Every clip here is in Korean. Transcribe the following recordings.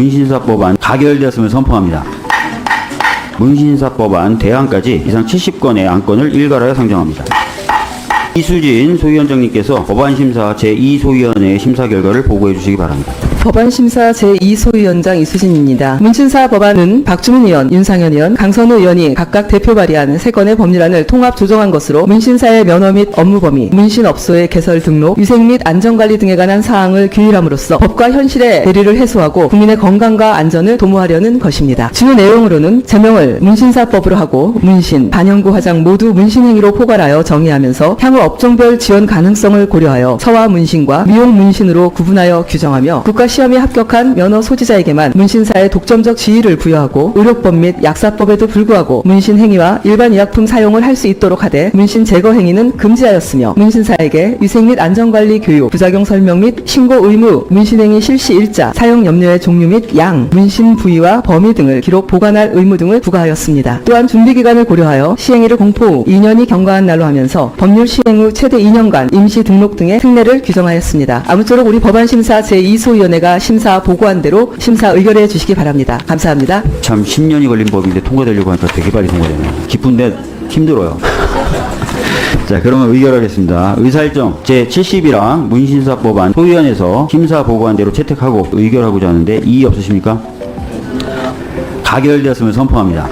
문신사법안 가결되었음을 선포합니다. 문신사법안 대안까지 이상 70건의 안건을 일괄하여 상정합니다. 이수진 소위원장님께서 법안심사 제2소위원회의 심사 결과를 보고해 주시기 바랍니다. 법안심사 제2소위원장 이수진입니다. 문신사 법안은 박주민 의원, 윤상현 의원, 강선우 의원이 각각 대표 발의한 세 건의 법률안을 통합 조정한 것으로 문신사의 면허 및 업무 범위, 문신업소의 개설 등록, 위생 및 안전관리 등에 관한 사항을 규율함으로써 법과 현실의 대리를 해소하고 국민의 건강과 안전을 도모하려는 것입니다. 주요 내용으로는 제명을 문신사법으로 하고 문신, 반영구 화장 모두 문신행위로 포괄하여 정의하면서 향후 업종별 지원 가능성을 고려하여 서화 문신과 미용 문신으로 구분하여 규정하며 국가 시험에 합격한 면허 소지자에게만 문신사의 독점적 지위를 부여하고 의료법 및 약사법에도 불구하고 문신 행위와 일반 의약품 사용을 할 수 있도록 하되 문신 제거 행위는 금지하였으며 문신사에게 위생 및 안전관리 교육, 부작용 설명 및 신고 의무, 문신 행위 실시 일자, 사용 염료의 종류 및 양, 문신 부위와 범위 등을 기록 보관할 의무 등을 부과하였습니다. 또한 준비 기간을 고려하여 시행일을 공포 후 2년이 경과한 날로 하면서 법률 시행 후 최대 2년간 임시 등록 등의 특례를 규정하였습니다. 아무쪼록 우리 법안심사 제2소위원회 가 심사 보고한 대로 심사 의결해 주시기 바랍니다. 감사합니다. 참 10년이 걸린 법인데 통과되려고 하니까 되게 빨리 통과되네요. 기쁜데 힘들어요. 자, 그러면 의결하겠습니다. 의사일정 제70이랑 문신사법안 소위원회에서 심사 보고한 대로 채택하고 의결하고자 하는데 이의 없으십니까? 가결되었음을 선포합니다.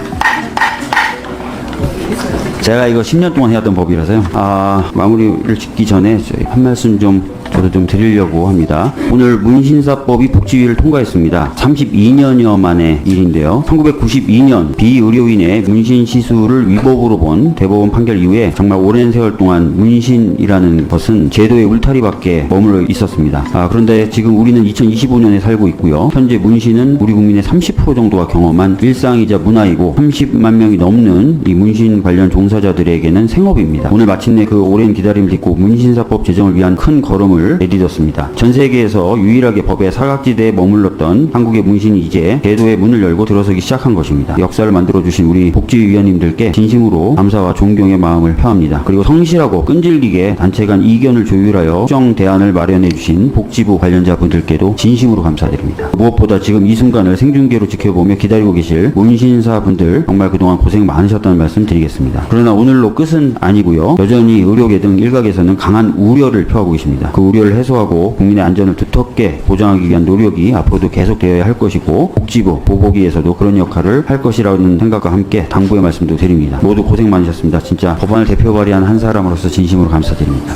제가 이거 10년 동안 해왔던 법이라서요. 아, 마무리를 짓기 전에 한 말씀 좀 저도 좀 드리려고 합니다. 오늘 문신사법이 복지위를 통과했습니다. 32년여 만의 일인데요. 1992년 비의료인의 문신 시술을 위법으로 본 대법원 판결 이후에 정말 오랜 세월 동안 문신이라는 것은 제도의 울타리밖에 머물러 있었습니다. 아, 그런데 지금 우리는 2025년에 살고 있고요. 현재 문신은 우리 국민의 30% 정도가 경험한 일상이자 문화이고 30만 명이 넘는 이 문신 관련 종사자들에게는 생업입니다. 오늘 마침내 그 오랜 기다림을 딛고 문신사법 제정을 위한 큰 걸음을 내딛었습니다. 전 세계에서 유일하게 법의 사각지대에 머물렀던 한국의 문신이 이제 제도의 문을 열고 들어서기 시작한 것입니다. 역사를 만들어주신 우리 복지위원님들께 진심으로 감사와 존경의 마음을 표합니다. 그리고 성실하고 끈질기게 단체 간 이견을 조율하여 수정 대안을 마련해 주신 복지부 관련자분들께도 진심으로 감사드립니다. 무엇보다 지금 이 순간을 생중계로 지켜보며 기다리고 계실 문신사분들 정말 그동안 고생 많으셨다는 말씀 드리겠습니다. 그러나 오늘로 끝은 아니고요. 여전히 의료계 등 일각에서는 강한 우려를 표하고 계십니다. 그 우려 를 해소하고 국민의 안전을 두텁게 보장하기 위한 노력이 앞으로도 계속되어야 할 것이고 복지부, 보보기에서도 그런 역할을 할 것이라는 생각과 함께 당부의 말씀도 드립니다. 모두 고생 많으셨습니다. 진짜 법안을 대표 발의한 한 사람으로서 진심으로 감사드립니다.